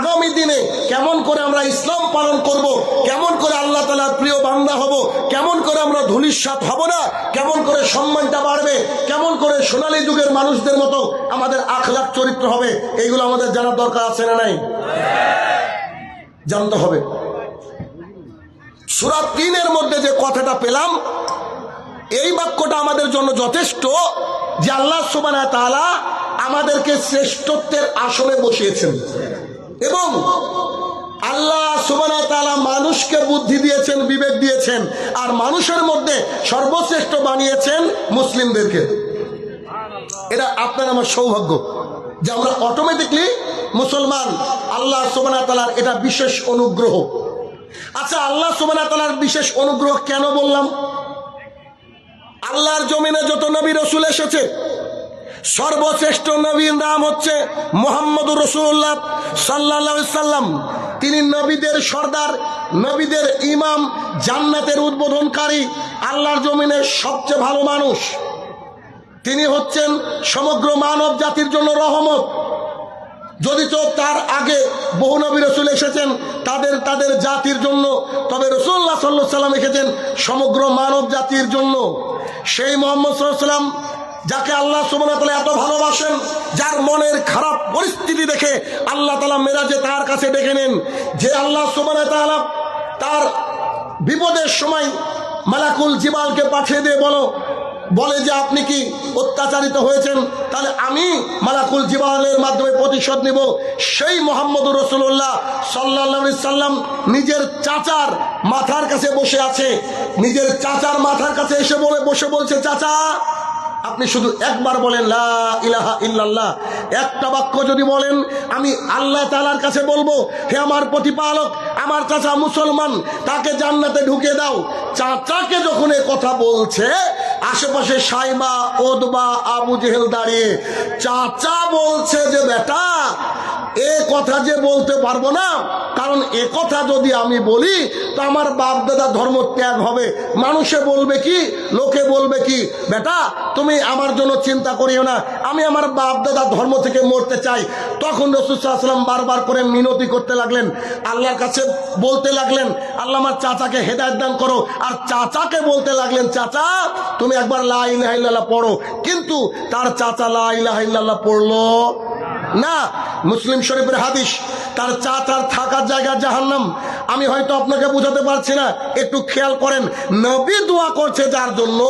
আগামী দিনে কেমন করে আমরা ইসলাম পালন করব, কেমন করে আল্লাহ তালার প্রিয় বান্দা হব, কেমন করে আমরা ধুলিস্বাত হব না, কেমন করে সম্মানটা বাড়বে, কেমন করে সোনালী যুগের মানুষদের মতো আমাদের আখলাখ চরিত্র হবে, এইগুলো আমাদের জানার দরকার আছে না নাই? জানতে হবে। সুরা তিনের মধ্যে যে কথাটা পেলাম, এই বাক্যটা আমাদের জন্য যথেষ্ট যে আল্লাহ সুবানা তাআলা আমাদেরকে শ্রেষ্ঠত্বের আসনে বসিয়েছেন। এবং আল্লাহ সুবানা তাআলা মানুষকে বুদ্ধি দিয়েছেন, বিবেক দিয়েছেন, আর মানুষের মধ্যে সর্বশ্রেষ্ঠ বানিয়েছেন মুসলিমদেরকে। এটা আপনার আমার সৌভাগ্য যে আমরা অটোমেটিকলি মুসলমান, আল্লাহ সুবানা তালার এটা বিশেষ অনুগ্রহ। আচ্ছা আল্লাহ সুবানা তালার বিশেষ অনুগ্রহ কেন বললাম? আল্লাহর জমিনে যত নবী রসুল এসেছে সর্বশ্রেষ্ঠ নবীর নাম হচ্ছে মোহাম্মদ রসুল্লাহ সাল্লাহ সাল্লাম। তিনি নবীদের সর্দার, নবীদের ইমাম, জান্নাতের উদ্বোধনকারী, আল্লাহর জমিনের সবচেয়ে ভালো মানুষ। তিনি হচ্ছেন সমগ্র মানব জাতির জন্য রহমত। যদি তো তার আগে বহু নবী রসুল এসেছেন, তাদের তাদের জাতির জন্য, তবে রসুল্লাহ সাল্লাহ সাল্লাম এসেছেন সমগ্র মানব জাতির জন্য। সেই মোহাম্মদ সাল্লাহ সাল্লাম যাকে আল্লাহ ওয়া তাআলা এত ভালোবাসেন, যার মনের খারাপ পরিস্থিতি দেখে আল্লাহ তালা মেরাজে তার কাছে ডেকে নেন। যে আল্লাহ ওয়া তাআলা তার বিপদের সময় মালাকুল জিবালকে পাঠিয়ে দিয়ে বলো, বলে যে আপনি কি অত্যাচারিত হয়েছেন? তাহলে আমি মালাকুল জিবালের মাধ্যমে প্রতিশোধ নিব। সেই মোহাম্মদ রসুল্লাহ সাল্লাহ সাল্লাম নিজের চাচার মাথার কাছে বসে আছে। নিজের চাচার মাথার কাছে এসে বলে, বসে বলছে, চাচা আপনি শুধু একবার বলেন ইলাহা ইল্লাল্লাহ একটা বাক্য যদি বলেন, আমি আল্লাহ তালার কাছে বলব, হে আমার প্রতিপালক, আমার চাচা মুসলমান, তাকে জান্নাতে ঢুকে দাও। চাচাকে যখন এ কথা বলছে, আশেপাশে সাইবা ওদবা, আবু জেহেল দাঁড়িয়ে, চাচা বলছে যে, বেটা এ কথা যে বলতে পারব না, কারণ এ কথা যদি আমি বলি, তো আমার বাপ দাদা ধর্ম ত্যাগ হবে। মানুষে বলবে কি, লোকে বলবে কি, বেটা, তুমি আমার জন্য চিন্তা করিও না। আমি আমার বাপ দাদা ধর্ম থেকে মরতে চাই। তখন রসুলাম বারবার করে মিনতি করতে লাগলেন। আল্লাহর কাছে বলতে লাগলেন আল্লাহ আমার চাচাকে হেদায়ত দান করো। আর চাচাকে বলতে লাগলেন, চাচা, তুমি একবার লা ইলাহা ইল্লাল্লাহ পড়ো। কিন্তু তার চাচা লা ইলাহা ইল্লাল্লাহ পড়ল। না মুসলিম শরীফের হাদিস তার চা তার থাকার জায়গা জাহান্নাম। আমি হয়তো আপনাকে বোঝাতে পারছি না একটু খেয়াল করেন। নবী দোয়া করছে যার জন্য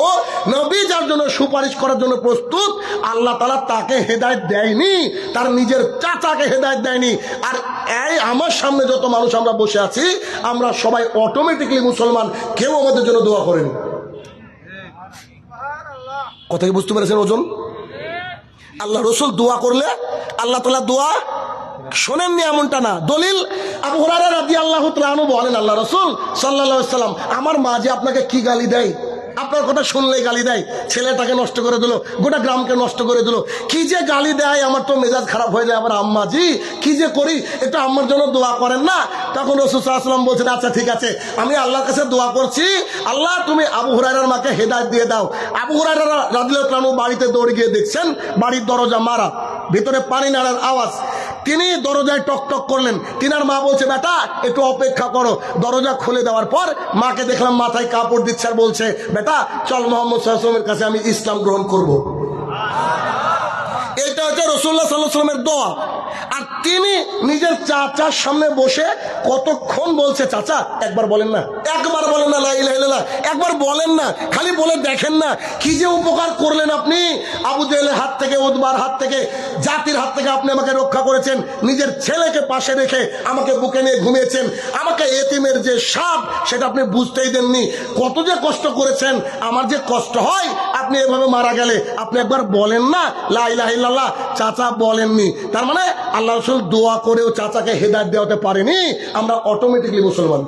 নবী যার জন্য সুপারিশ করার জন্য প্রস্তুত আল্লাহ তালা তাকে হেদায়ত দেয়নি তার নিজের চাচাকে হেদায়ত দেয়নি। আর এই আমার সামনে যত মানুষ আমরা বসে আছি আমরা সবাই অটোমেটিকলি মুসলমান কেউ আমাদের জন্য দোয়া করেনি। কথা কি বুঝতে পেরেছেন ওজন? আল্লাহ রসুল দোয়া করলে আল্লাহ তালা দোয়া শোনেননি এমনটা না। দলিল আবু হরারা রাজি আল্লাহ তালু বলেন, আল্লাহ রসুল সাল্লা সাল্লাম আমার মা যে আপনাকে কি গালি দেয় আপনার কথা শুনলেই গালি দেয়। ছেলেটাকে নষ্ট করে দিল, গোটা গ্রামকে নষ্ট করে দিল। কি যে গালি দেয়, আমার তো মেজাজ খারাপ হয়ে যায় আমার আম্মাজি কি যে করি একটু আম্মার জন্য দোয়া করেন না? তখন রসুল সাল্লাম বলছেন আচ্ছা ঠিক আছে, আমি আল্লাহর কাছে দোয়া করছি। আল্লাহ, তুমি আবু হুরাইরার মাকে হেদায়ত দিয়ে দাও। আবু হুরাইরা রাদিল্লাহু বাড়িতে দৌড়ে গিয়ে দেখছেন, বাড়ির দরজা মারা, ভিতরে পানি নাড়ার আওয়াজ। তিনি দরজায় টকটক টক করলেন। তিনার মা বলছে বেটা একটু অপেক্ষা করো। দরজা খুলে দেওয়ার পর মাকে দেখলাম মাথায় কাপড় দিচ্ছে আর বলছে বেটা চল মোহাম্মদ সাল্লামের কাছে আমি ইসলাম গ্রহণ করব। এটা হচ্ছে রসুল্লাহ সাল্লাহ সাল্লামের দোয়া। আর তিনি নিজের চাচার সামনে বসে কতক্ষণ বলছে চাচা একবার বলেন না। একবার বলেন না লা ইলাহা ইল্লাল্লাহ, একবার বলেন না খালি বলে দেখেন না। কি যে উপকার করলেন আপনি? আবু জেলের হাত থেকে উদ্বার হাত থেকে জাতির হাত থেকে আপনি আমাকে রক্ষা করেছেন। নিজের ছেলেকে পাশে রেখে আমাকে বুকে নিয়ে ঘুমিয়েছেন। আমাকে এতিমের যে সাপ সেটা আপনি বুঝতেই দেননি। কত যে কষ্ট করেছেন আমার যে কষ্ট হয় আপনি এভাবে মারা গেলে। আপনি একবার বলেন না লাইলাহিল্লাহ চাচা বলেননি। তার মানে আল্লাহ রসুল দোয়া করেও চাচাকে হেদায়ত দেওয়াতে পারেনি আমরা অটোমেটিকলি মুসলমান।